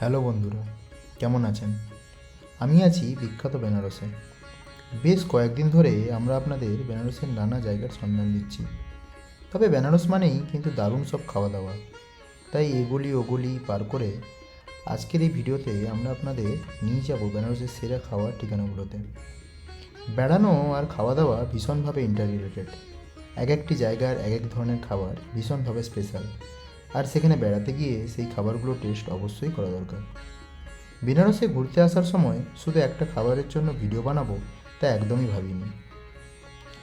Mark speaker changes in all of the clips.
Speaker 1: Hello বন্ধুরা, কেমন আছেন? আমি আছি বিখ্যাত বেনারসে। বেশ কয়েকদিন ধরে আমরা আপনাদের বেনারসের নানা জায়গার সন্ধান দিচ্ছি। তবে বেনারস মানেই কিন্তু দারুণ সব খাওয়া দাওয়া তাই এগুলি ওগুলি পার করে আজকের এই ভিডিওতে আমরা আপনাদের নিয়ে যাব বেনারসের সেরা খাওয়ার ঠিকানাগুলোতে। বেড়ানো আর খাওয়া দাওয়া ভীষণভাবে ইন্টার রিলেটেড এক একটি জায়গার এক এক ধরনের খাবার ভীষণভাবে স্পেশাল আর সেখানে বেড়াতে গিয়ে সেই খাবারগুলো টেস্ট অবশ্যই করা দরকার। বেনারসে ঘুরতে আসার সময় শুধু একটা খাবারের জন্য ভিডিও বানাবো তা একদমই ভাবিনি।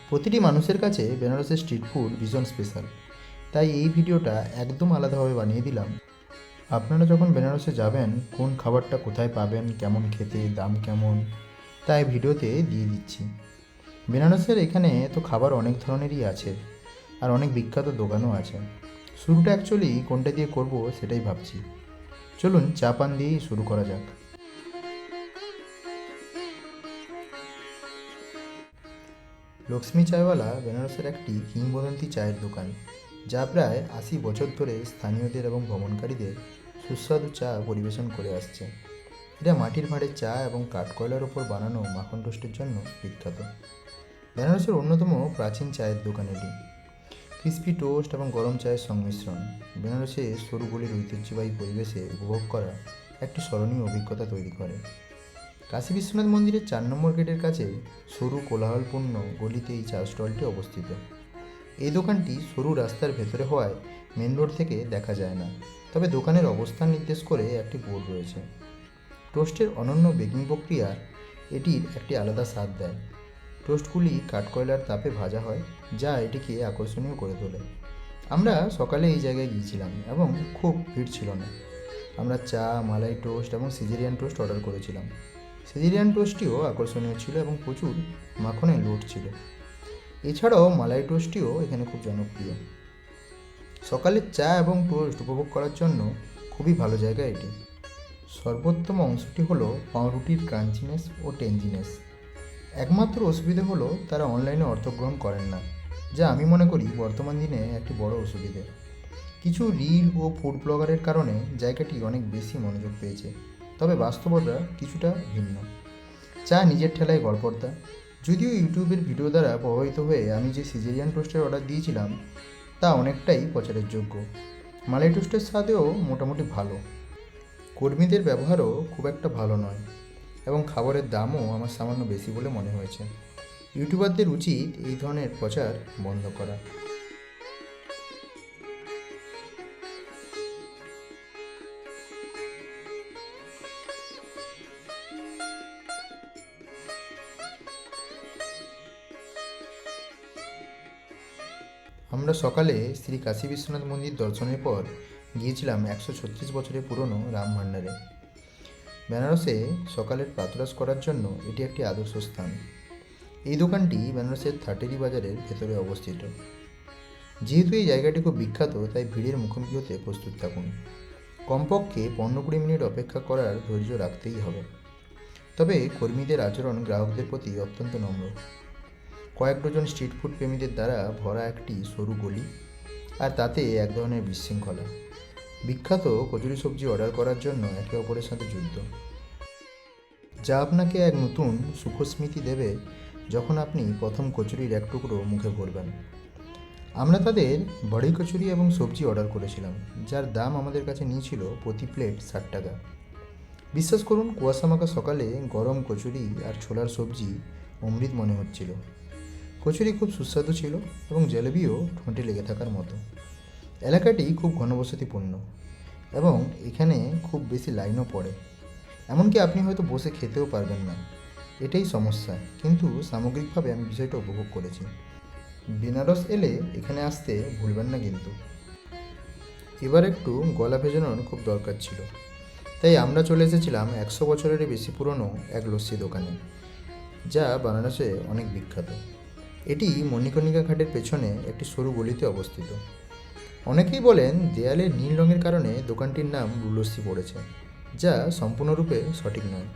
Speaker 1: প্রতিটি মানুষের কাছে বেনারসের স্ট্রিট ফুড ভীষণ স্পেশাল তাই এই ভিডিওটা একদম আলাদাভাবে বানিয়ে দিলাম। আপনারা যখন বেনারসে যাবেন, কোন খাবারটা কোথায় পাবেন, কেমন খেতে, দাম কেমন, তাই ভিডিওতে দিয়ে দিচ্ছি। বেনারসের এখানে তো খাবার অনেক ধরনেরই আছে, আর অনেক বিখ্যাত দোকানও আছে। শুরুটা অ্যাকচুয়ালি কোনটা দিয়ে করব সেটাই ভাবছি। চলুন চা পান দিয়েই শুরু করা যাক। লক্ষ্মী চায়ওয়ালা বেনারসের একটি কিংবদন্তি চায়ের দোকান, যা প্রায় আশি বছর ধরে স্থানীয়দের এবং ভ্রমণকারীদের সুস্বাদু চা পরিবেশন করে আসছে। এটা মাটির ভাঁড়ের চা এবং কাঠকয়লার ওপর বানানো মাখন টোস্টের জন্য বিখ্যাত। বেনারসের অন্যতম প্রাচীন চায়ের দোকান এটি। ক্রিস্পি টোস্ট এবং গরম চায়ের সংমিশ্রণ। বেনারসে সরু গলির ঐতিহ্যবাহী পরিবেশে উপভোগ করা একটি স্মরণীয় অভিজ্ঞতা তৈরি করে। কাশী বিশ্বনাথ মন্দিরের চার নম্বর গেটের কাছে সরু কোলাহলপূর্ণ গলিতে এই চা স্টলটি অবস্থিত। এই দোকানটি সরু রাস্তার ভেতরে হওয়ায় মেন রোড থেকে দেখা যায় না, তবে দোকানের অবস্থান নির্দেশ করে একটি বোর্ড রয়েছে। টোস্টের অনন্য বেকিং প্রক্রিয়া এটির একটি আলাদা স্বাদ দেয়। টোস্টগুলি কাঠকয়লার তাপে ভাজা হয়, যা এটিকে আকর্ষণীয় করে তোলে। আমরা সকালে এই জায়গায় গিয়েছিলাম এবং খুব ভিড় ছিল না। আমরা চা, মালাই টোস্ট এবং সিজেরিয়ান টোস্ট অর্ডার করেছিলাম। সিজেরিয়ান টোস্টটিও আকর্ষণীয় ছিল এবং প্রচুর মাখনের লোট ছিল। এছাড়াও মালাই টোস্টটিও এখানে খুব জনপ্রিয়। সকালের চা এবং টোস্ট উপভোগ করার জন্য খুবই ভালো জায়গা এটি। সর্বোত্তম অংশটি হলো পাউরুটির ক্রাঞ্চিনেস ও টেঞ্জিনেস। একমাত্র অসুবিধে হলো তারা অনলাইনে অর্থগ্রহণ করেন না, যা আমি মনে করি বর্তমান দিনে একটি বড় অসুবিধে। কিছু রিল ও ফুড ব্লগারের কারণে জায়গাটি অনেক বেশি মনোযোগ পেয়েছে, তবে বাস্তবতা কিছুটা ভিন্ন। চা নিজের ঠেলায় গড়পড়তা। যদিও ইউটিউবের ভিডিও দ্বারা প্রভাবিত হয়ে আমি যে সিজেরিয়ান টোস্টের অর্ডার দিয়েছিলাম, তা অনেকটাই প্রচারের যোগ্য মালাই টোস্টের স্বাদেও মোটামুটি ভালো। কর্মীদের ব্যবহারও খুব একটা ভালো নয়। এবং খাবারের দামও আমার সামান্য বেশি বলে মনে হয়েছে। ইউটিউবারদের উচিত এই ধরনের প্রচার বন্ধ করা। আমরা সকালে শ্রী কাশী বিশ্বনাথ মন্দির দর্শনের পর গিয়েছিলাম একশো ছত্রিশ বছরের পুরনো রাম ভান্ডারে বেনারসে সকালের প্রাতরাশ করার জন্য এটি একটি আদর্শ স্থান। এই দোকানটি বেনারসের থার্টেরি বাজারের ভেতরে অবস্থিত। যেহেতু এই জায়গাটি খুব বিখ্যাত, তাই ভিড়ের মুখোমুখি হতে প্রস্তুত থাকুন। কমপক্ষে পনেরো কুড়ি মিনিট অপেক্ষা করার ধৈর্য রাখতেই হবে। তবে কর্মীদের আচরণ গ্রাহকদের প্রতি অত্যন্ত নম্র। কয়েক ডজন স্ট্রিট ফুড প্রেমীদের দ্বারা ভরা একটি সরু গলি, আর তাতে এক ধরনের বিশৃঙ্খলা। বিখ্যাত কচুরি সবজি অর্ডার করার জন্য একে অপরের সাথে যুদ্ধ। যা আপনাকে এক নতুন সুখস্মৃতি দেবে যখন আপনি প্রথম কচুরির এক টুকরো মুখে ভরবেন। আমরা তাদের বড়ি কচুরি এবং সবজি অর্ডার করেছিলাম, যার দাম আমাদের কাছে নিয়েছিল প্রতি প্লেট ষাট টাকা। বিশ্বাস করুন কুয়াশামাখা সকালে গরম কচুরি আর ছোলার সবজি অমৃত মনে হচ্ছিল। কচুরি খুব সুস্বাদু ছিল এবং জলেবিও ঠোঁটে লেগে থাকার মতো। এলাকাটি খুব ঘনবসতিপূর্ণ এবং এখানে খুব বেশি লাইনও পড়ে। এমনকি আপনি হয়তো বসে খেতেও পারবেন না। এটাই সমস্যা। কিন্তু সামগ্রিকভাবে আমি বিষয়টা উপভোগ করেছি। বেনারস এলে এখানে আসতে ভুলবেন না কিন্তু। এবার একটু গলা ভেজানোর খুব দরকার ছিল। তাই আমরা চলে এসেছিলাম একশো বছরেরই বেশি পুরনো এক লস্যি দোকানে, যা বানারসে অনেক বিখ্যাত। এটি মণিকর্ণিকা ঘাটের পেছনে একটি সরু গলিতে অবস্থিত। অনেকেই বলেন দেয়ালে নীল রঙের কারণে দোকানটির নাম রুলস্যি পড়েছে, যা সম্পূর্ণরূপে সঠিক নয়।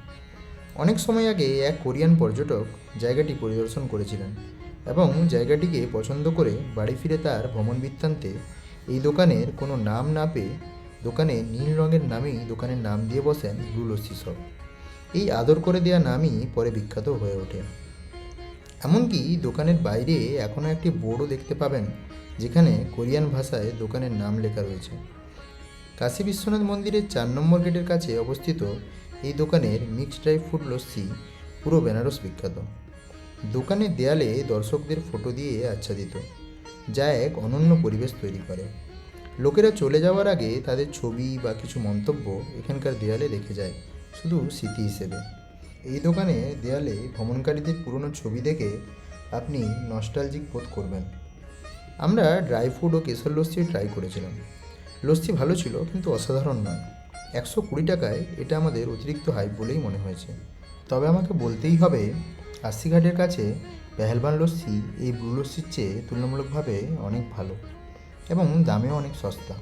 Speaker 1: অনেক সময় আগে এক কোরিয়ান পর্যটক জায়গাটি পরিদর্শন করেছিলেন এবং জায়গাটিকে পছন্দ করে বাড়ি ফিরে তার ভ্রমণ বৃত্তান্তে এই দোকানের কোনো নাম না পেয়ে দোকানে নীল রঙের নামেই দোকানের নাম দিয়ে বসেন লস্যি শপ এই আদর করে দেওয়া নামই পরে বিখ্যাত হয়ে ওঠে। এমনকি দোকানের বাইরে এখনও একটি বোর্ডও দেখতে পাবেন যেখানে কোরিয়ান ভাষায় দোকানের নাম লেখা রয়েছে। কাশী বিশ্বনাথ মন্দিরের চার নম্বর গেটের কাছে অবস্থিত এই দোকানের মিক্সড ড্রাই ফুড লস্যি পুরো বেনারস বিখ্যাত। দোকানের দেয়ালে দর্শকদের ফটো দিয়ে আচ্ছাদিত, যা এক অনন্য পরিবেশ তৈরি করে। লোকেরা চলে যাওয়ার আগে তাদের ছবি বা কিছু মন্তব্য এখানকার দেয়ালে রেখে যায়, শুধু স্মৃতি হিসেবে। এই দোকানে দেয়ালে ভ্রমণকারীদের পুরনো ছবি দেখে আপনি নস্টালজিক বোধ করবেন। আমরা ড্রাই ফ্রুট ও কেশর লস্যি ট্রাই করেছিলাম। লস্যি ভালো ছিল, কিন্তু অসাধারণ নয়। একশো কুড়ি টাকায় এটা আমাদের অতিরিক্ত হাইপ বলেই মনে হয়েছে। তবে আমাকে বলতেই হবে, আশিঘাটের কাছে পেহেলবান লস্যি এই ব্লু লস্যির চেয়ে তুলনামূলকভাবে অনেক ভালো এবং দামেও অনেক সস্তা।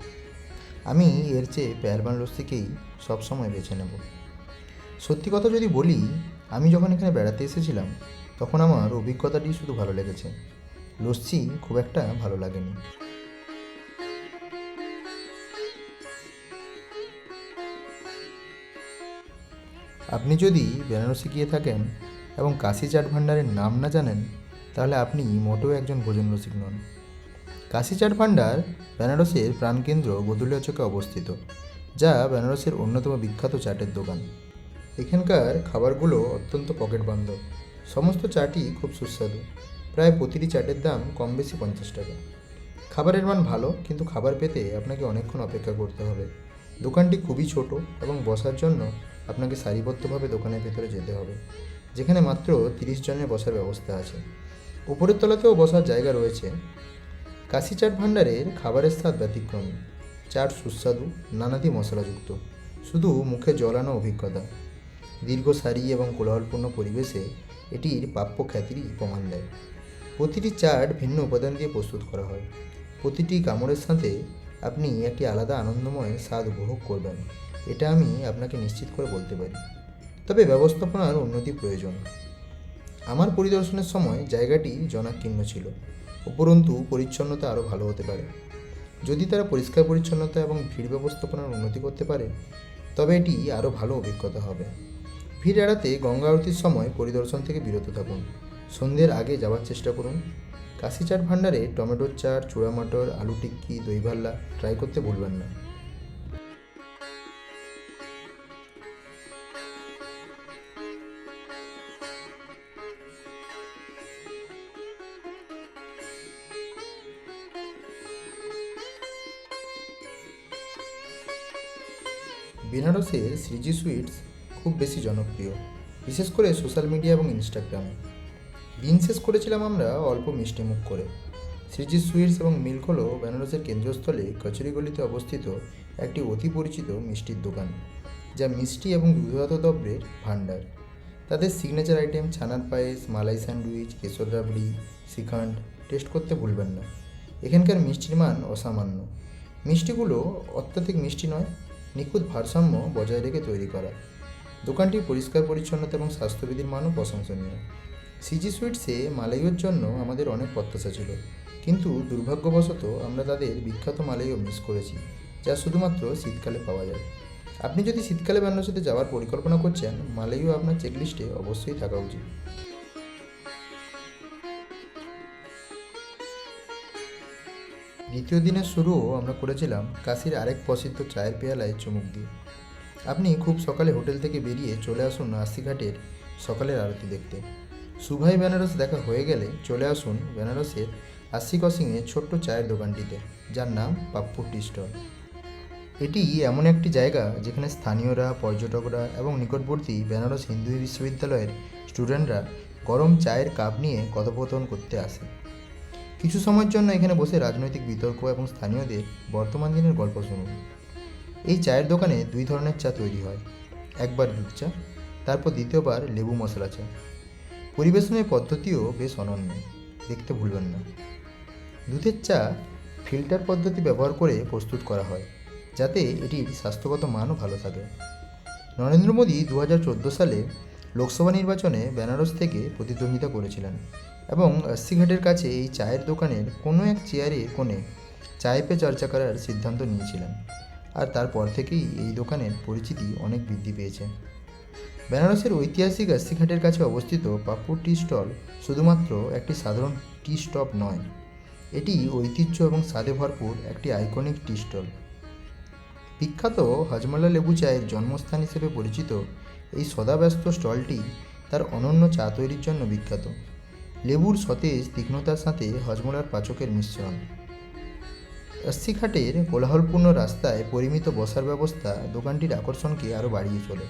Speaker 1: আমি এর চেয়ে পেহেলবান লস্যিকেই সবসময় বেছে নেব। সত্যি কথা যদি বলি, আমি যখন এখানে বেড়াতে এসেছিলাম, তখন আমার অভিজ্ঞতাটি শুধু ভালো লেগেছে। লস্যি খুব একটা ভালো লাগেনি। আপনি যদি বেনারসে গিয়ে থাকেন এবং কাশি চাট ভাণ্ডারের নাম না জানেন, তাহলে আপনি মোটেও একজন ভোজন রসিক নন। কাশি চাট ভাণ্ডার বেনারসের প্রাণকেন্দ্র গদুলিয়া চকে অবস্থিত, যা বেনারসের অন্যতম বিখ্যাত চাটের দোকান। এখানকার খাবারগুলো অত্যন্ত পকেট বান্ধব সমস্ত চাটই খুব সুস্বাদু। প্রায় প্রতিটি চাটের দাম কম বেশি পঞ্চাশ টাকা। খাবারের মান ভালো, কিন্তু খাবার পেতে আপনাকে অনেকক্ষণ অপেক্ষা করতে হবে। দোকানটি খুবই ছোট এবং বসার জন্য আপনাকে সারিবদ্ধভাবে দোকানের ভেতরে যেতে হবে, যেখানে মাত্র তিরিশ জনের বসার ব্যবস্থা আছে। উপরের তলাতেও বসার জায়গা রয়েছে। কাশি চাট ভাণ্ডারের খাবারের স্বাদ ব্যতিক্রমী। চাট সুস্বাদু, নানাদি মশলাযুক্ত। শুধু মুখে জলানো অভিজ্ঞতা। দীর্ঘ সারি এবং কোলাহলপূর্ণ পরিবেশে এটির প্রাপ্য খ্যাতিরই প্রমাণ দেয়। প্রতিটি চাট ভিন্ন উপাদান দিয়ে প্রস্তুত করা হয়। প্রতিটি কামড়ের সাথে আপনি একটি আলাদা আনন্দময় স্বাদ উপভোগ করবেন। এটা আমি আপনাকে নিশ্চিত করে বলতে পারি। তবে ব্যবস্থাপনার উন্নতি প্রয়োজন। আমার পরিদর্শনের সময় জায়গাটি জনাকীর্ণ ছিল, উপরন্তু পরিচ্ছন্নতা আরও ভালো হতে পারে। যদি তারা পরিষ্কার পরিচ্ছন্নতা এবং ভিড় ব্যবস্থাপনার উন্নতি করতে পারে, তবে এটি আরও ভালো অভিজ্ঞতা হবে। ভিড় এড়াতে গঙ্গা আরতির সময় পরিদর্শন থেকে বিরত থাকুন। সন্ধ্যের আগে যাওয়ার চেষ্টা করুন। কাশি চাট ভাণ্ডারে টমেটোর চাট, চূড়া মটর, আলু টিক্কি, দই ভাল্লা ট্রাই করতে ভুলবেন না। বেনারসের শ্রীজি সুইটস খুব বেশি জনপ্রিয়, বিশেষ করে সোশ্যাল মিডিয়া এবং ইনস্টাগ্রামে। দিন শেষ করেছিলাম আমরা অল্প মিষ্টি মুখ করে। শ্রীজি সুইটস এবং মিল্ক হলো বেনারসের কেন্দ্রস্থলে কচুরিগলিতে অবস্থিত একটি অতি পরিচিত মিষ্টির দোকান, যা মিষ্টি এবং দুধজাত দ্রব্যের ভাণ্ডার। তাদের সিগনেচার আইটেম ছানার পায়েস, মালাই স্যান্ডউইচ, কেশর রাবড়ি, শ্রীখণ্ড টেস্ট করতে ভুলবেন না। এখানকার মিষ্টির মান অসামান্য। মিষ্টিগুলো অত্যাধিক মিষ্টি নয়, নিখুঁত ভারসাম্য বজায় রেখে তৈরি করা। দোকানটির পরিষ্কার পরিচ্ছন্নতা এবং স্বাস্থ্যবিধির মানও প্রশংসনীয়। সিজি সুইটসে মালাইয়ের জন্য আমাদের অনেক প্রত্যাশা ছিল। কিন্তু দুর্ভাগ্যবশত আমরা তাদের বিখ্যাত মালাইও মিস করেছি, যা শুধুমাত্র শীতকালে পাওয়া যায়। আপনি যদি শীতকালে বেনারসিতে যাওয়ার পরিকল্পনা করছেন, মালাইও আপনার চেকলিস্টে অবশ্যই থাকা উচিত। দ্বিতীয় দিনের শুরুও আমরা করেছিলাম কাশির আরেক প্রসিদ্ধ চায়ের পেয়ালায় চুমুক দিয়ে। আপনি খুব সকালে হোটেল থেকে বেরিয়ে চলে আসুন আশিঘাটের সকালের আরতি দেখতে। সুভাই বেনারস দেখা হয়ে গেলে চলে আসুন বেনারসের আশি ক্রসিংয়ে ছোট্ট চায়ের দোকানটিতে, যার নাম পাপ্পু টি স্টল এটি এমন একটি জায়গা যেখানে স্থানীয়রা, পর্যটকরা এবং নিকটবর্তী বেনারস হিন্দু বিশ্ববিদ্যালয়ের স্টুডেন্টরা গরম চায়ের কাপ নিয়ে কথোপকথন করতে আসে। কিছু সময়ের জন্য এখানে বসে রাজনৈতিক বিতর্ক এবং স্থানীয়দের বর্তমান দিনের গল্প শুনুন। এই চায়ের দোকানে দুই ধরনের চা তৈরি হয়। একবার দুধ চা, তারপর দ্বিতীয়বার লেবু মশলা চা। পরিবেশনের পদ্ধতিও বেশ অনন্য, দেখতে ভুলবেন না। দুধের চা ফিল্টার পদ্ধতি ব্যবহার করে প্রস্তুত করা হয়, যাতে এটির স্বাস্থ্যগত মানও ভালো থাকে। নরেন্দ্র মোদী দু হাজার চোদ্দ সালে লোকসভা নির্বাচনে বেনারস থেকে প্রতিদ্বন্দ্বিতা করেছিলেন এবং আস্সিঘাটের কাছে এই চায়ের দোকানের কোনো এক চেয়ারে কোণে চায় পে চর্চা করার সিদ্ধান্ত নিয়েছিলেন। আর তারপর থেকেই এই দোকানের পরিচিতি অনেক বৃদ্ধি পেয়েছে। বেনারসের ঐতিহাসিক আস্তিঘাটের কাছে অবস্থিত পাপ্পুর টি স্টল শুধুমাত্র একটি সাধারণ টি স্টপ নয়, এটি ঐতিহ্য এবং স্বাদে ভরপুর একটি আইকনিক টি স্টল। বিখ্যাত হজমলা লেবু চায়ের জন্মস্থান হিসেবে পরিচিত এই সদাব্যস্ত স্টলটি তার অনন্য চা তৈরির জন্য বিখ্যাত। লেবুর সতেজ, তীক্ষ্ণতার সাথে হজমলার পাচকের মিশ্রণ। আস্তিঘাটের কোলাহলপূর্ণ রাস্তায় পরিমিত বসার ব্যবস্থা দোকানটির আকর্ষণকে আরও বাড়িয়ে তোলে।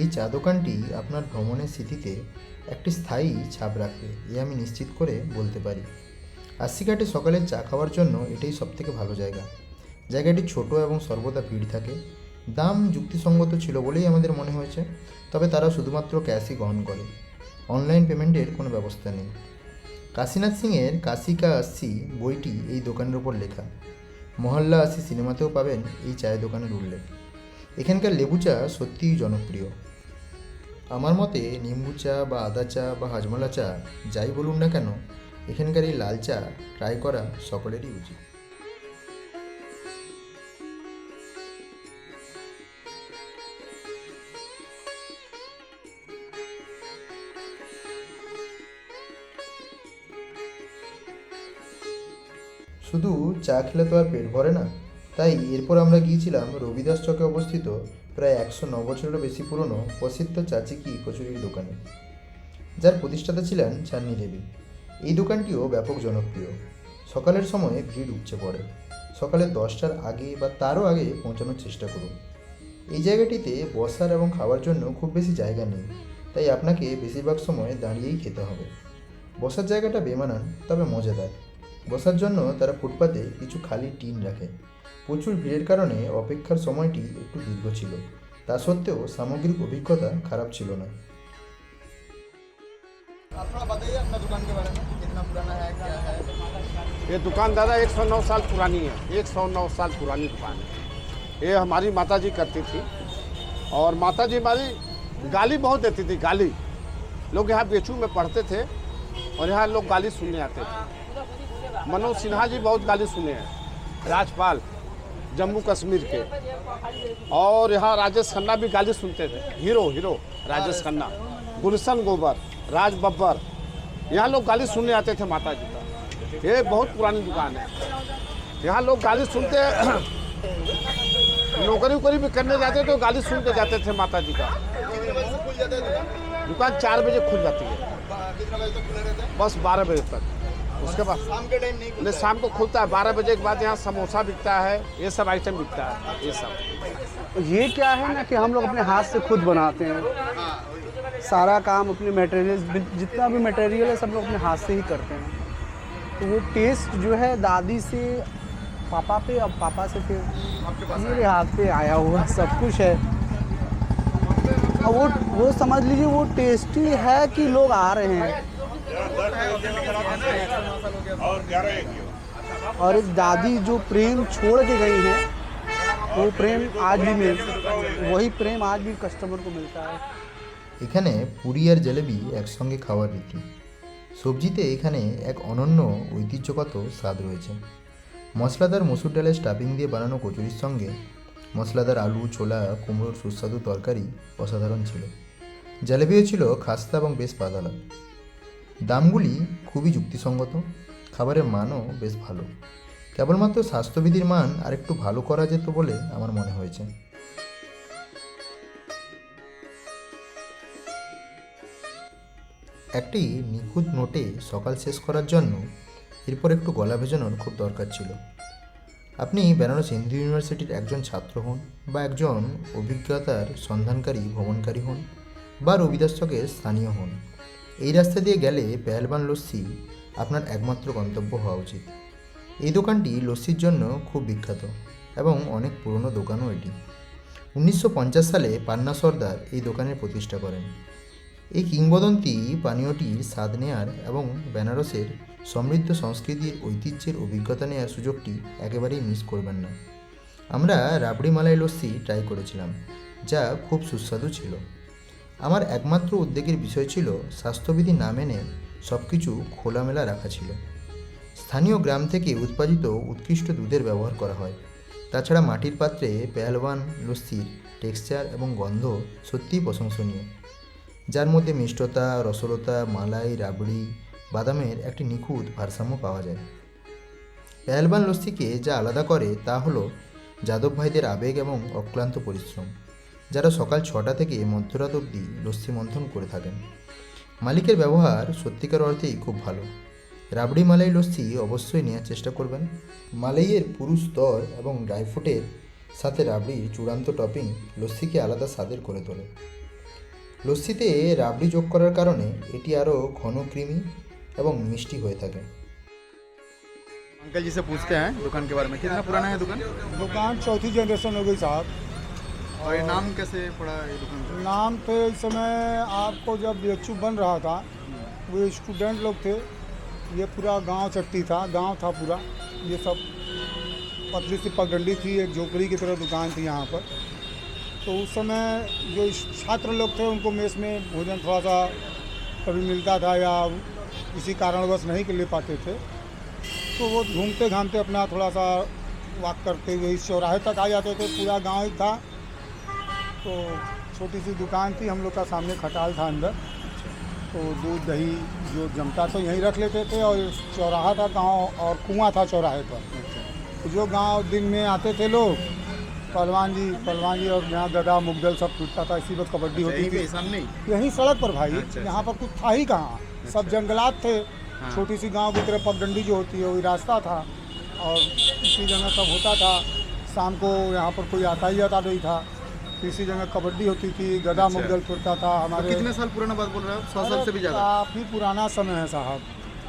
Speaker 1: এই চা দোকানটি আপনার ভ্রমণের স্মৃতিতে একটি স্থায়ী ছাপ রাখবে, এ আমি নিশ্চিত করে বলতে পারি। আশিঘাটে সকালে চা খাওয়ার জন্য এটাই সবথেকে ভালো জায়গা। জায়গাটি ছোট এবং সর্বদা ভিড় থাকে। দাম যুক্তিসঙ্গত ছিল বলেই আমাদের মনে হয়েছে, তবে তারা শুধুমাত্র ক্যাশই গ্রহণ করে। অনলাইন পেমেন্টের কোনো ব্যবস্থা নেই। কাশীনাথ সিংয়ের কাশিকা আসছি বইটি এই দোকানের ওপর লেখা। মহল্লা আসি সিনেমাতেও পাবেন এই চায়ের দোকানের উল্লেখ। এখানকার লেবু চা সত্যিই জনপ্রিয়। আমার মতে নিম্বু চা বা আদা চা বা হাজমলা চা, যাই বলুন না কেন, এখানকার এই লাল চা ট্রাই করা সকলেরই উচিত। শুধু চা খেলে তো আর পেট ভরে না। তাই এরপর আমরা গিয়েছিলাম রবিদাস চকে অবস্থিত প্রায় একশো ন বছরেরও বেশি পুরনো প্রসিদ্ধ চাচিকি কচুরির দোকানে। যার প্রতিষ্ঠাতা ছিলেন চান্নি দেবী। এই দোকানটিও ব্যাপক জনপ্রিয়। সকালের সময় ভিড় উপচে পড়ে। সকালে দশটার আগে বা তারও আগে পৌঁছানোর চেষ্টা করুন। এই জায়গাটিতে বসার এবং খাওয়ার জন্য খুব বেশি জায়গা নেই, তাই আপনাকে বেশিরভাগ সময় দাঁড়িয়েই খেতে হবে। বসার জায়গাটা বেমানান, তবে মজাদার। বসার জন্য তারা ফুটপাতে কিছু খালি টিন রাখে। প্রচুর ভিড়ের কারণে অপেক্ষার সময়টি একটু দীর্ঘ ছিল তা সত্ত্বেও সামগ্রিক অভিজ্ঞতা খারাপ ছিল না
Speaker 2: अपना बताइए अपना दुकान के बारे में कितना पुराना है क्या है
Speaker 3: ये दुकान दादा 109 साल पुरानी है 109 साल पुरानी दुकान है ये हमारी माता जी करती थी और माता जी हमारी गाली बहुत देती थी गाली लोग यहाँ बेचू में पढ़ते थे और यहाँ लोग गाली सुनने आते थे मनोज सिन्हा जी बहुत गाली सुने हैं राजपाल जम्मू कश्मीर के। और यहाँ राजेश खन्ना भी गाली सुनते थे। Hero hero, Rajesh Khanna. गुलशन गोबर, राज बब्बर। यहाँ लोग गाली सुनने आते थे माता जी का। ये बहुत पुरानी दुकान है। यहाँ लोग गाली सुनते नौकरी वोकरी भी करने जाते तो गाली सुन के जाते थे माता जी का।
Speaker 2: दुकान
Speaker 3: चार बजे खुल जाती है। बस बारह बजे तक। उसके बाद
Speaker 2: शाम के टाइम नहीं
Speaker 3: नहीं शाम को खुलता है बारह बजे के बाद यहाँ समोसा बिकता है ये सब आइटम बिकता है ये सब।
Speaker 4: ये क्या है ना कि हम लोग अपने हाथ से खुद बनाते हैं। सारा काम अपने मटेरियल जितना भी मटेरियल है सब लोग अपने हाथ से ही करते हैं। तो वो टेस्ट जो है दादी से पापा पे अब पापा से फिर मेरे हाथ पे आया हुआ सब कुछ है। अब वो वो समझ लीजिए वो टेस्टी है कि लोग आ रहे हैं। और एक दादी जो प्रेम छोड़ के गई हैं वो प्रेम आज भी मिल वही प्रेम आज भी कस्टमर को मिलता है
Speaker 1: এখানে পুরি আর জেলেবি একসঙ্গে খাওয়ার রীতি সবজিতে এখানে এক অনন্য ঐতিহ্যগত স্বাদ রয়েছে মশলাদার মসুর ডালের স্টাফিং দিয়ে বানানো কচুরির সঙ্গে মশলাদার আলু ছোলা কুমড়োর সুস্বাদু তরকারি অসাধারণ ছিল জেলেবিও ছিল খাস্তা এবং বেশ পাতালা দামগুলি খুবই যুক্তিসঙ্গত, খাবারের মানও বেশ ভালো। কেবলমাত্র স্বাস্থ্যবিধির মান আরেকটু ভালো করা যেত বলে আমার মনে হয়েছে। একটি নিখুঁত নোটে সকাল শেষ করার জন্য এরপর একটু গলা ভেজানোর খুব দরকার ছিল। আপনি বেনারস হিন্দু ইউনিভার্সিটির একজন ছাত্র হন বা একজন অভিজ্ঞতার সন্ধানকারী, ভ্রমণকারী হন বা রবিদাস স্থানীয় হন। এই রাস্তা দিয়ে গেলে পেহেলবান লস্যি আপনার একমাত্র গন্তব্য হওয়া উচিত। এই দোকানটি লস্যির জন্য খুব বিখ্যাত এবং অনেক পুরনো দোকানও এটি। উনিশশো পঞ্চাশ সালে পান্না সর্দার এই দোকানের প্রতিষ্ঠা করেন। এই কিংবদন্তি পানীয়টির স্বাদ নেয়ার এবং বেনারসের সমৃদ্ধ সংস্কৃতির ঐতিহ্যের অভিজ্ঞতা নেওয়ার সুযোগটি একেবারেই মিস করবেন না। আমরা রাবড়ি মালাই লস্যি ট্রাই করেছিলাম, যা খুব সুস্বাদু ছিল। আমার একমাত্র উদ্বেগের বিষয় ছিল স্বাস্থ্যবিধি না মেনে সব কিছু খোলামেলা রাখা ছিল। স্থানীয় গ্রাম থেকে উৎপাদিত উৎকৃষ্ট দুধের ব্যবহার করা হয়। তাছাড়া মাটির পাত্রে পেহলওয়ান লস্যির টেক্সচার এবং গন্ধ সত্যিই প্রশংসনীয়। যার মধ্যে মিষ্টতা, রসলতা, মালাই, রাবড়ি, বাদামের একটি নিখুঁত ভারসাম্য পাওয়া যায়। পেহলবান লস্যিকে যা আলাদা করে তা হলো যাদব ভাইদের আবেগ এবং অক্লান্ত পরিশ্রম। যারা সকাল ছটা থেকে মধ্যরাত অবধি লস্যি মন্থন করে থাকেন মালিকের ব্যবহার সত্যিকার অর্থেই খুব ভালো রাবড়ি মালাই লস্যি অবশ্যই নেওয়ার চেষ্টা করবেন মালাইয়ের পুরু স্তর এবং ড্রাই ফ্রুটের সাথে রাবড়ির চূড়ান্ত টপিং লস্যিকে আলাদা স্বাদের করে তোলে লস্যিতে রাবড়ি যোগ করার কারণে এটি আরও ঘন ক্রিমি এবং মিষ্টি হয়ে থাকে
Speaker 2: अंकल जी से पूछते हैं दुकान के बारे में कितना पुराना है दुकान
Speaker 5: दुकान चौथी जनरेशन हो गई साहब
Speaker 2: और ये नाम कैसे पड़ा ये दुकान
Speaker 5: नाम तो इस समय आपको जब बी बन रहा था, वो स्टूडेंट लोग थे, ये पूरा गाँव चट्टी था, गाँव था पूरा। ये सब पतली सी पगडंडी थी, एक झोपड़ी की तरह दुकान थी यहाँ पर। तो उस समय जो छात्र लोग थे, उनको मेस में भोजन थोड़ा सा कभी मिलता था या किसी कारणवश नहीं ले पाते थे। तो वो घूमते घामते अपना थोड़ा सा वॉक करते हुए इस चौराहे तक आ जाते थे, पूरा गाँव ही था। तो छोटी सी दुकान थी हम लोग का सामने खटाल था अंदर। तो दूध दही जो जमता तो यहीं रख लेते थे और चौराहा था गाँव और कुआँ था चौराहे पर। तो जो गाँव दिन में आते थे लोग पहलवान जी पहलवान जी और यहाँ गदा मुगदल सब टूटता था इसी पर कबड्डी होती थी।
Speaker 2: सामने?
Speaker 5: यहीं सड़क पर भाई
Speaker 2: अच्छा, अच्छा।
Speaker 5: यहाँ पर कुछ था ही कहाँ। सब जंगलात थे।
Speaker 2: हाँ।
Speaker 5: छोटी सी गाँव की तरफ़ पगडंडी जो होती है वही रास्ता था। और इसी जगह सब होता था। शाम को यहाँ पर कोई आता ही आता नहीं था। इसी जगह कबड्डी होती थी गदा
Speaker 2: अच्छा।
Speaker 5: मुगदल टूटता था
Speaker 2: तो कितने साल पुराना बात बोल रहे हो? सौ साल से भी ज़्यादा।
Speaker 5: काफ़ी पुराना समय है साहब।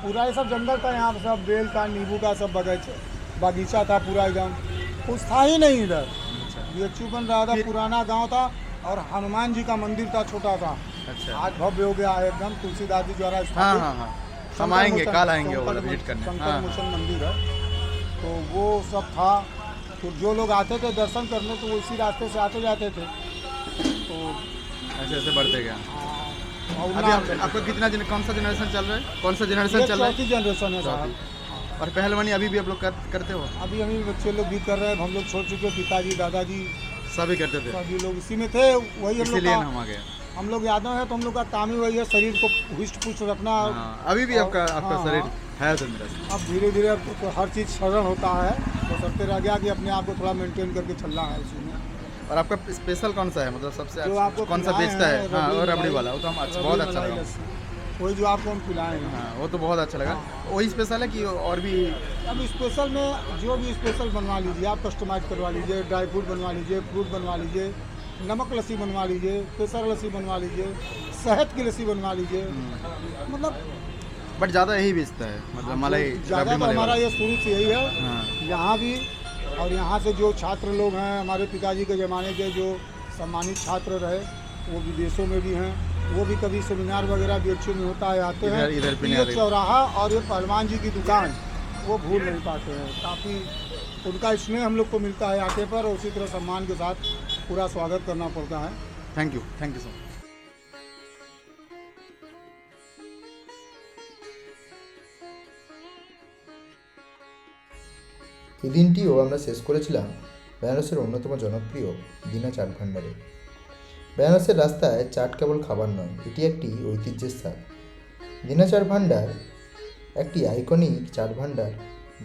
Speaker 5: पूरा ये सब जंगल था यहाँ सब बेल था नींबू का सब बगीचा बागीचा था पूरा एकदम। कुछ था ही नहीं इधर। ये बन रहा था पुराना गाँव था और हनुमान जी का मंदिर था छोटा था
Speaker 2: अच्छा।
Speaker 5: आज भव्य हो गया है एकदम तुलसीदास जी द्वारा
Speaker 2: हाँ हाँ हाँ। हम आएँगे कल आएँगे वो विज़िट करने।
Speaker 5: शंकर
Speaker 2: हाँ।
Speaker 5: मोचन मंदिर है। तो वो सब था। तो जो लोग आते थे दर्शन करने तो वो इसी रास्ते से आते जाते थे। तो
Speaker 2: ऐसे ऐसे बढ़ते गया
Speaker 5: और
Speaker 2: अभी आप, आपका कितना जन, कौन सा जनरेशन चल रहा है? कौन सा जनरेशन चल रहा है?
Speaker 5: चौथी जनरेशन है साहब।
Speaker 2: और पहलवानी अभी भी आप लोग कर, करते हो?
Speaker 5: अभी हम बच्चे लोग भी कर रहे हैं हम लोग छोड़ चुके पिताजी दादाजी
Speaker 2: सभी करते थे।
Speaker 5: सभी लोग इसी में थे वही हम लोग
Speaker 2: हम आ गए
Speaker 5: हम लोग यादव है तो हम लोग का काम ही वही है शरीर को हुष्ट पुष्ट रखना।
Speaker 2: हाँ, अभी भी
Speaker 5: और-
Speaker 2: आपका आपका
Speaker 5: हाँ,
Speaker 2: शरीर
Speaker 5: हाँ।
Speaker 2: है
Speaker 5: अब धीरे धीरे अब तो हर चीज़ सरल होता है तो सबसे रह गया कि अपने आप को थोड़ा मेंटेन करके चलना है इसी में।
Speaker 2: और आपका स्पेशल कौन सा है? मतलब सबसे
Speaker 5: जो
Speaker 2: अच्छा-
Speaker 5: आपको
Speaker 2: कौन सा बेचता
Speaker 5: है?
Speaker 2: हाँ रबड़ी वाला वो तो हम अच्छा बहुत अच्छा लगा।
Speaker 5: वही जो आपको हम पिलाए हैं।
Speaker 2: हाँ वो तो बहुत अच्छा लगा। वही स्पेशल है कि और भी?
Speaker 5: अब स्पेशल में जो भी स्पेशल बनवा लीजिए आप कस्टमाइज करवा लीजिए ड्राई फ्रूट बनवा लीजिए फ्रूट बनवा लीजिए नमक लस्सी बनवा लीजिए केसर लस्सी बनवा लीजिए शहद की लस्सी बनवा लीजिए। मतलब
Speaker 2: बट ज़्यादा यही बेचता है मतलब मलाई
Speaker 5: ज़्यादा तो हमारा ये शुरू से यही है।
Speaker 2: हाँ।
Speaker 5: यहाँ भी और यहाँ से जो छात्र लोग हैं हमारे पिताजी के ज़माने के जो सम्मानित छात्र रहे वो विदेशों में भी हैं। वो भी कभी सेमिनार वगैरह भी अच्छे में होता है आते हैं।
Speaker 2: इधर-
Speaker 5: तो। ये चौराहा और ये पहलवान जी की दुकान वो भूल नहीं पाते हैं। काफ़ी उनका स्नेह हम लोग को मिलता है आके पर और उसी तरह सम्मान के साथ पूरा स्वागत करना पड़ता है
Speaker 2: thank you thank you so much
Speaker 1: এই দিনটিও আমরা শেষ করেছিলাম বেনারসের অন্যতম জনপ্রিয় দিনা চাট ভাণ্ডারে বেনারসের রাস্তায় চাট কেবল খাবার নয় এটি একটি ঐতিহ্যের স্বাদ দিনা চাট ভাণ্ডার একটি আইকনিক চাট ভাণ্ডার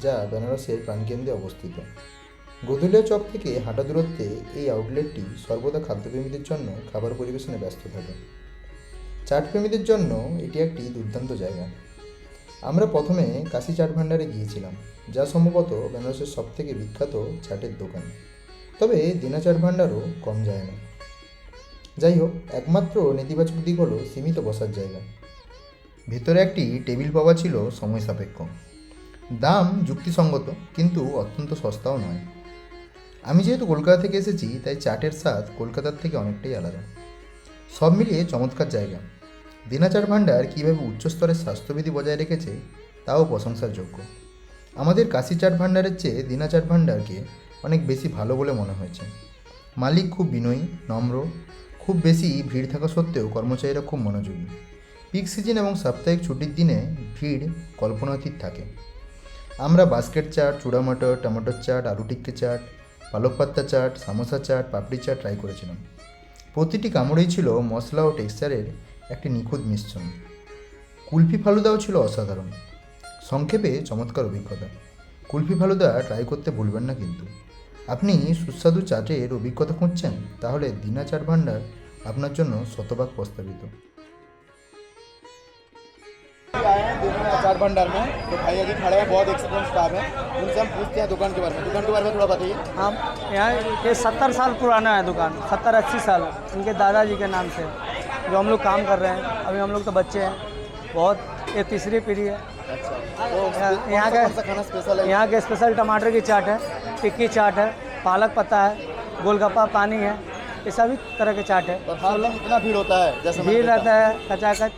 Speaker 1: যা বেনারসের প্রাণকেন্দ্রে অবস্থিত গদুলিয়া চক থেকে হাঁটা দূরত্বে এই আউটলেটটি সর্বদা খাদ্যপ্রেমীদের জন্য খাবার পরিবেশনে ব্যস্ত থাকে। চাটপ্রেমীদের জন্য এটি একটি দুর্দান্ত জায়গা। আমরা প্রথমে কাশি চাট ভাণ্ডারে গিয়েছিলাম, যা সম্ভবত বেনারসের সবথেকে বিখ্যাত চাটের দোকান। তবে দিনা চাট ভাণ্ডারও কম যায় না। যাই হোক, একমাত্র নেতিবাচক দিক হলো সীমিত বসার জায়গা। ভেতরে একটি টেবিল পাওয়া ছিল সময় সাপেক্ষ। দাম যুক্তিসঙ্গত, কিন্তু অত্যন্ত সস্তাও নয়। আমি যেহেতু কলকাতা থেকে এসেছি, তাই চাটের স্বাদ কলকাতার থেকে অনেকটাই আলাদা। সব মিলিয়ে চমৎকার জায়গা। দিনাচার ভাণ্ডার কীভাবে উচ্চস্তরের স্বাস্থ্যবিধি বজায় রেখেছে, তাও প্রশংসার যোগ্য আমাদের কাশি চাট ভাণ্ডারের চেয়ে দিনাচার ভাণ্ডারকে অনেক বেশি ভালো বলে মনে হয়েছে। মালিক খুব বিনয়ী, নম্র, খুব বেশি ভিড় থাকা সত্ত্বেও কর্মচারীরা খুব মনোযোগী। পিক সিজন এবং সাপ্তাহিক ছুটির দিনে ভিড় কল্পনাতীত থাকে। আমরা বাস্কেট চাট চূড়া মটর টমেটোর চাট আলু টিক্কি চাট পালক পাত্তা চাট, সামোসা চাট, পাপড়ি চাট ট্রাই করেছিলাম। প্রতিটি কামড়েই ছিল মশলা ও টেক্সচারের একটি নিখুঁত মিশ্রণ। কুলফি ফালুদাও ছিল অসাধারণ। সংক্ষেপে চমৎকার অভিজ্ঞতা। কুলফি ফালুদা ট্রাই করতে ভুলবেন না কিন্তু। আপনি সুস্বাদু চাটের অভিজ্ঞতা খুঁজছেন, তাহলে দিনা চাট ভাণ্ডার আপনার জন্য শতভাগ প্রস্তাবিত।
Speaker 2: अचार भंडार में। तो भैया जी खड़े हैं बहुत एक्सपीरियंस स्टाफ है। उनसे हम पूछते हैं दुकान के बारे में। दुकान के बारे में थोड़ा बताइए।
Speaker 4: हम यहाँ ये सत्तर साल पुराना है दुकान सत्तर अस्सी साल। इनके दादाजी के नाम से जो हम लोग काम कर रहे हैं। अभी हम लोग तो बच्चे हैं। बहुत ये तीसरी पीढ़ी है।
Speaker 2: अच्छा। तो
Speaker 4: यहाँ-
Speaker 2: सा-
Speaker 4: का
Speaker 2: खाना स्पेशल है?
Speaker 4: यहाँ के स्पेशल टमाटर की चाट है टिक्की चाट है पालक पत्ता है गोलगप्पा पानी है। ये सभी तरह के चाट है।
Speaker 2: और हर इतना भीड़ होता है जैसे
Speaker 4: भीड़ रहता है कचाकच।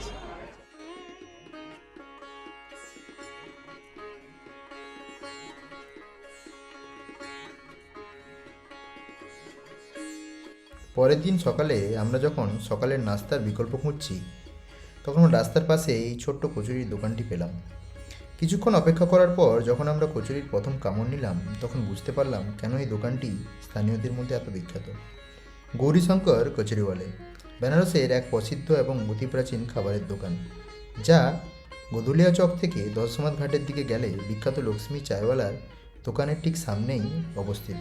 Speaker 1: পরের দিন সকালে আমরা যখন সকালের নাস্তার বিকল্প খুঁজছি, তখন রাস্তার পাশে এই ছোট্ট কচুরির দোকানটি পেলাম। কিছুক্ষণ অপেক্ষা করার পর যখন আমরা কচুরির প্রথম কামড় নিলাম, তখন বুঝতে পারলাম কেন এই দোকানটি স্থানীয়দের মধ্যে এত বিখ্যাত। গৌরীশঙ্কর কচুরিওয়ালে, বেনারসের এক প্রসিদ্ধ এবং অতি প্রাচীন খাবারের দোকান, যা গদুলিয়া চক থেকে দশমাত ঘাটের দিকে গেলে বিখ্যাত লক্ষ্মী চায়ওয়ালার দোকানের ঠিক সামনেই অবস্থিত।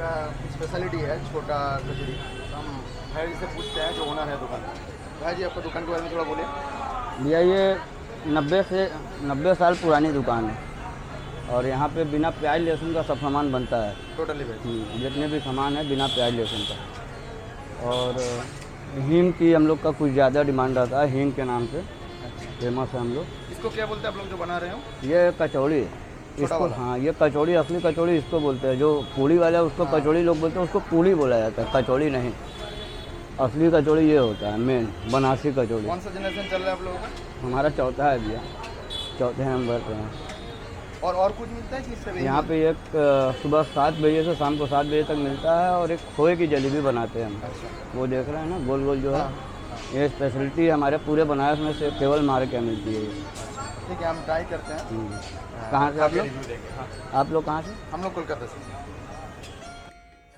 Speaker 2: हैं इनका स्पेशलिटी है छोटा कचौरी हम भाई जी से पूछते हैं जो ओनर है दुकान भाई जी आपका दुकान के बारे में थोड़ा बोलिए।
Speaker 6: भैया ये नब्बे से नब्बे साल पुरानी दुकान है। और यहाँ पे बिना प्याज लहसुन का सब सामान बनता है।
Speaker 2: टोटली
Speaker 6: हम्म, जितने भी सामान है बिना प्याज लहसुन का। और हींग की हम लोग का कुछ ज़्यादा डिमांड रहता है हींग के नाम से। फ़ेमस है हम लोग।
Speaker 2: इसको क्या बोलते हैं आप लोग जो बना रहे हो?
Speaker 6: ये कचौड़ी इसको हाँ ये कचौड़ी असली कचौड़ी इसको बोलते हैं। जो पूड़ी वाला है उसको कचौड़ी लोग बोलते हैं उसको पूड़ी बोला जाता है कचौड़ी नहीं। असली कचौड़ी ये होता है मेन बनासी कचौड़ी।
Speaker 2: कौन सा जनरेशन चल रहा है आप लोगों का?
Speaker 6: हमारा चौथा है भैया। चौथे नंबर पे हैं।
Speaker 2: और और कुछ मिलता है
Speaker 6: यहाँ पे एक सुबह सात बजे से शाम को सात बजे तक मिलता है और एक खोए की जलेबी बनाते हैं हम।
Speaker 2: अच्छा।
Speaker 6: वो देख रहे हैं ना गोल गोल जो है।
Speaker 2: हाँ,
Speaker 6: ये स्पेशलिटी हमारे पूरे बनारस में से केवल मार के मिलती है
Speaker 2: ठीक है हम ट्राई करते हैं।
Speaker 6: हम्म। कहाँ से आप लोग
Speaker 2: रिव्यू देंगे हाँ
Speaker 6: आप लोग कहाँ से
Speaker 2: हम लोग कोलकाता से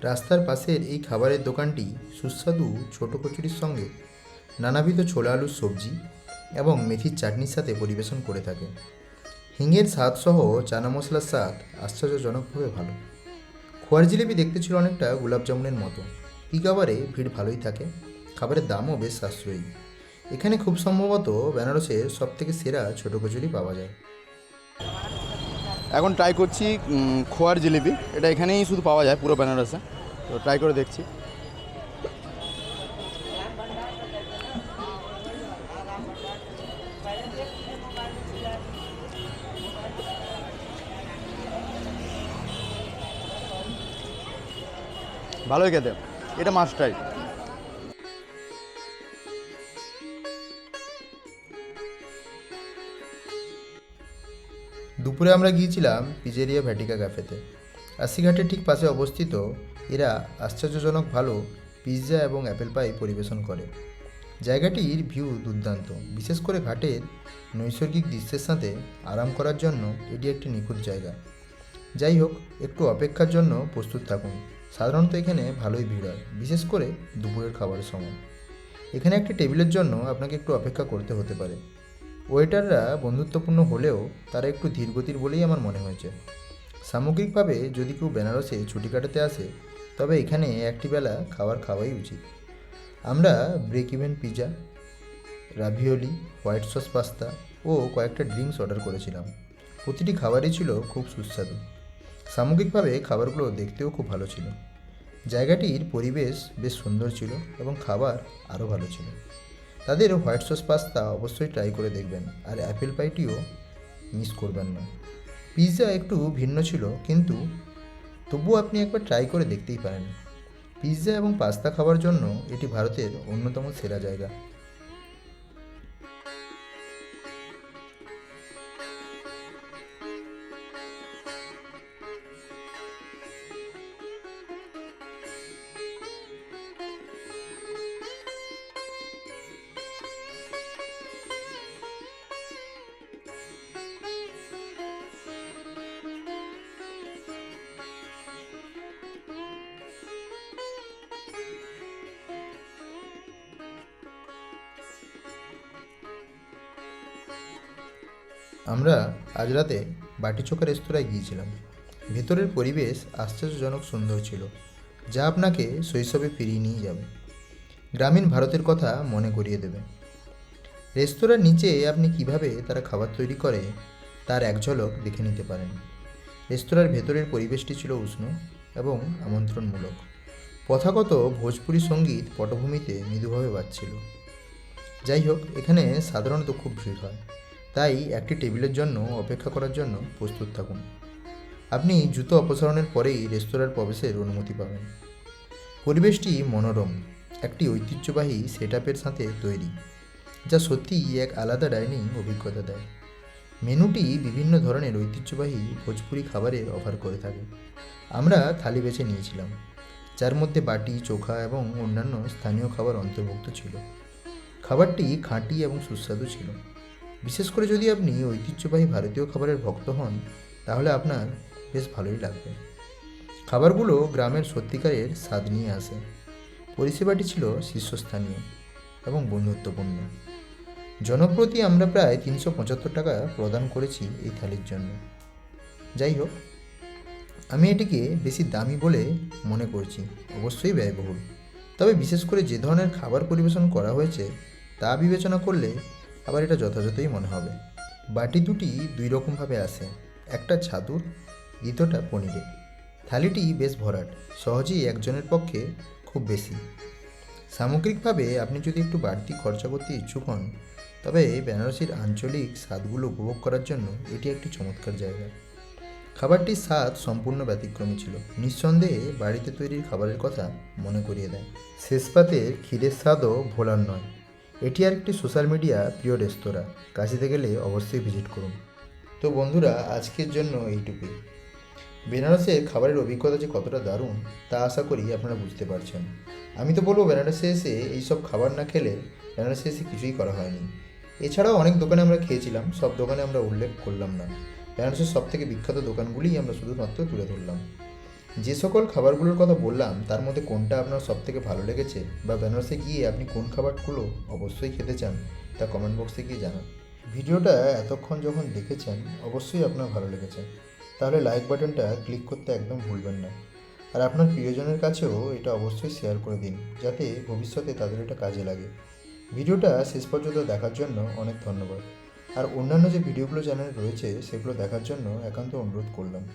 Speaker 1: রাস্তার পাশের এই খাবারের দোকানটি সুস্বাদু ছোট কচুরির সঙ্গে নানাবিধ ছোলা আলুর সবজি এবং মেথির চাটনির সাথে পরিবেশন করে থাকে হিঙের স্বাদসহ চানা মশলার স্বাদ আশ্চর্যজনকভাবে ভালো খোয়ার জিলেবি দেখতে ছিল অনেকটা গোলাপ জামুনের মতো পিক আওয়ারে ভিড় ভালোই থাকে খাবারের দামও বেশ সাশ্রয়ী এখানে খুব সম্ভবত বেনারসের সবথেকে সেরা ছোট কচুরি পাওয়া যায়
Speaker 2: এখন ট্রাই করছি খোয়ার জিলিপি। এটা এখানেই শুধু পাওয়া যায়, পুরো বেনারসে। তো ট্রাই করে দেখছি। ভালোই খেতে। এটা মাস্ট
Speaker 1: দুপুরে আমরা গিয়েছিলাম পিজেরিয়া ভ্যাটিকা ক্যাফেতে। আশিঘাটের ঠিক পাশে অবস্থিত এরা আশ্চর্যজনক ভালো পিৎজা এবং অ্যাপেল পাই পরিবেশন করে। জায়গাটির ভিউ দুর্দান্ত, বিশেষ করে ঘাটের নৈসর্গিক দৃশ্যের সাথে আরাম করার জন্য এটি একটি নিখুঁত জায়গা। যাই হোক, একটু অপেক্ষার জন্য প্রস্তুত থাকুন। সাধারণত এখানে ভালোই ভিড় হয়, বিশেষ করে দুপুরের খাবারের সময়। এখানে একটি টেবিলের জন্য আপনাকে একটু অপেক্ষা করতে হতে পারে। ওয়েটাররা বন্ধুত্বপূর্ণ হলেও তারা একটু ধীরগতির বলেই আমার মনে হয়েছে। সামগ্রিকভাবে যদি কেউ বেনারসে ছুটি কাটাতে আসে, তবে এখানে একটি বেলা খাবার খাওয়াই উচিত। আমরা break even pizza, ravioli, white sauce pasta ও কয়েকটা ড্রিঙ্কস অর্ডার করেছিলাম। প্রতিটি খাবারই ছিল খুব সুস্বাদু। সামগ্রিকভাবে খাবারগুলো দেখতেও খুব ভালো ছিল। জায়গাটির পরিবেশ বেশ সুন্দর ছিল এবং খাবার আরও ভালো ছিল। তাদের হোয়াইট সস পাস্তা অবশ্যই ট্রাই করে দেখবেন। আর অ্যাপেল পাইটিও মিস করবেন না। পিৎজা একটু ভিন্ন ছিল, কিন্তু তবুও আপনি একবার ট্রাই করে দেখতেই পারেন। পিৎজা এবং পাস্তা খাওয়ার জন্য এটি ভারতের অন্যতম সেরা জায়গা। আজ রাতে বাটিচোকা রেস্তোরাঁয় গিয়েছিলাম। ভেতরের পরিবেশ আশ্চর্যজনক সুন্দর ছিল, যা আপনাকে শৈশবে ফিরিয়ে নিয়ে যাবে। গ্রামীণ ভারতের কথা মনে করিয়ে দেবে। রেস্তোরাঁর নিচে আপনি কীভাবে তারা খাবার তৈরি করে, তার এক ঝলক দেখে নিতে পারেন। রেস্তোরাঁর ভেতরের পরিবেশটি ছিল উষ্ণ এবং আমন্ত্রণমূলক। প্রথাগত ভোজপুরি সংগীত পটভূমিতে মৃদুভাবে বাজছিল। যাই হোক, এখানে সাধারণত খুব ভিড় হয়। তাই একটি টেবিলের জন্য অপেক্ষা করার জন্য প্রস্তুত থাকুন। আপনি জুতো অপসারণের পরেই রেস্তোরাঁর প্রবেশের অনুমতি পাবেন। পরিবেশটি মনোরম, একটি ঐতিহ্যবাহী সেট সাথে তৈরি, যা সত্যিই এক আলাদা ডাইনিং অভিজ্ঞতা দেয়। মেনুটি বিভিন্ন ধরনের ঐতিহ্যবাহী ভোজপুরি খাবারের অফার করে থাকে। আমরা থালি বেছে নিয়েছিলাম, যার মধ্যে বাটি, চোখা এবং অন্যান্য স্থানীয় খাবার অন্তর্ভুক্ত ছিল। খাবারটি খাঁটি এবং সুস্বাদু ছিল। বিশেষ করে যদি আপনি ঐতিহ্যবাহী ভারতীয় খাবারের ভক্ত হন, তাহলে আপনার বেশ ভালোই লাগবে। খাবারগুলো গ্রামের সত্যিকারের স্বাদ নিয়ে আসে। পরিষেবাটি ছিল শীর্ষস্থানীয় এবং বন্ধুত্বপূর্ণ। জনপ্রতি আমরা প্রায় তিনশো পঁচাত্তর টাকা প্রদান করেছি এই থালির জন্য। যাই হোক, আমি এটিকে বেশি দামি বলে মনে করছি, অবশ্যই ব্যয়বহুল। তবে বিশেষ করে যে ধরনের খাবার পরিবেশন করা হয়েছে, তা বিবেচনা করলে আবার এটা যথাযথই মনে হবে। বাটি দুটি দুই রকমভাবে আসে একটা ছাতুর, দ্বিতীয়টা পনিরে থালিটি বেশ ভরাট, সহজেই একজনের পক্ষে খুব বেশি। সামগ্রিকভাবে আপনি যদি একটু বাড়তি খরচা করতে ইচ্ছুক হন, তবে বেনারসির আঞ্চলিক স্বাদগুলো উপভোগ করার জন্য এটি একটি চমৎকার জায়গা। খাবারটির স্বাদ সম্পূর্ণ ব্যতিক্রমী ছিল। নিঃসন্দেহে বাড়িতে তৈরির খাবারের কথা মনে করিয়ে দেয়। শেষ পাতে ক্ষীরের স্বাদও ভোলার নয়। এটি আর একটি সোশ্যাল মিডিয়া প্রিয় রেস্তোরাঁ। কাশিতে গেলে অবশ্যই ভিজিট করুন। তো বন্ধুরা, আজকের জন্য এইটুকুই। বেনারসের খাবারের অভিজ্ঞতা যে কতটা দারুণ, তা আশা করি আপনারা বুঝতে পারছেন। আমি তো বলব, বেনারসে এসে এইসব খাবার না খেলে বেনারসে এসে কিছুই করা হয়নি। এছাড়াও অনেক দোকানে আমরা খেয়েছিলাম, সব দোকানে আমরা উল্লেখ করলাম না। বেনারসের সব থেকে বিখ্যাত দোকানগুলিই আমরা শুধুমাত্র তুলে ধরলাম। যে সকল খাবারগুলোর কথা বললাম, তার মধ্যে কোনটা আপনার সব থেকে ভালো লেগেছে বা বেনারসে গিয়ে আপনি কোন খাবারগুলো অবশ্যই খেতে চান, তা কমেন্ট বক্সে গিয়ে জানান। ভিডিওটা এতক্ষণ যখন দেখেছেন, অবশ্যই আপনার ভালো লেগেছে। তাহলে লাইক বাটনটা ক্লিক করতে একদম ভুলবেন না। আর আপনার প্রিয়জনের কাছেও এটা অবশ্যই শেয়ার করে দিন, যাতে ভবিষ্যতে তাদের এটা কাজে লাগে। ভিডিওটা শেষ পর্যন্ত দেখার জন্য অনেক ধন্যবাদ। আর অন্যান্য যে ভিডিওগুলো চ্যানেল রয়েছে, সেগুলো দেখার জন্য একান্ত অনুরোধ করলাম।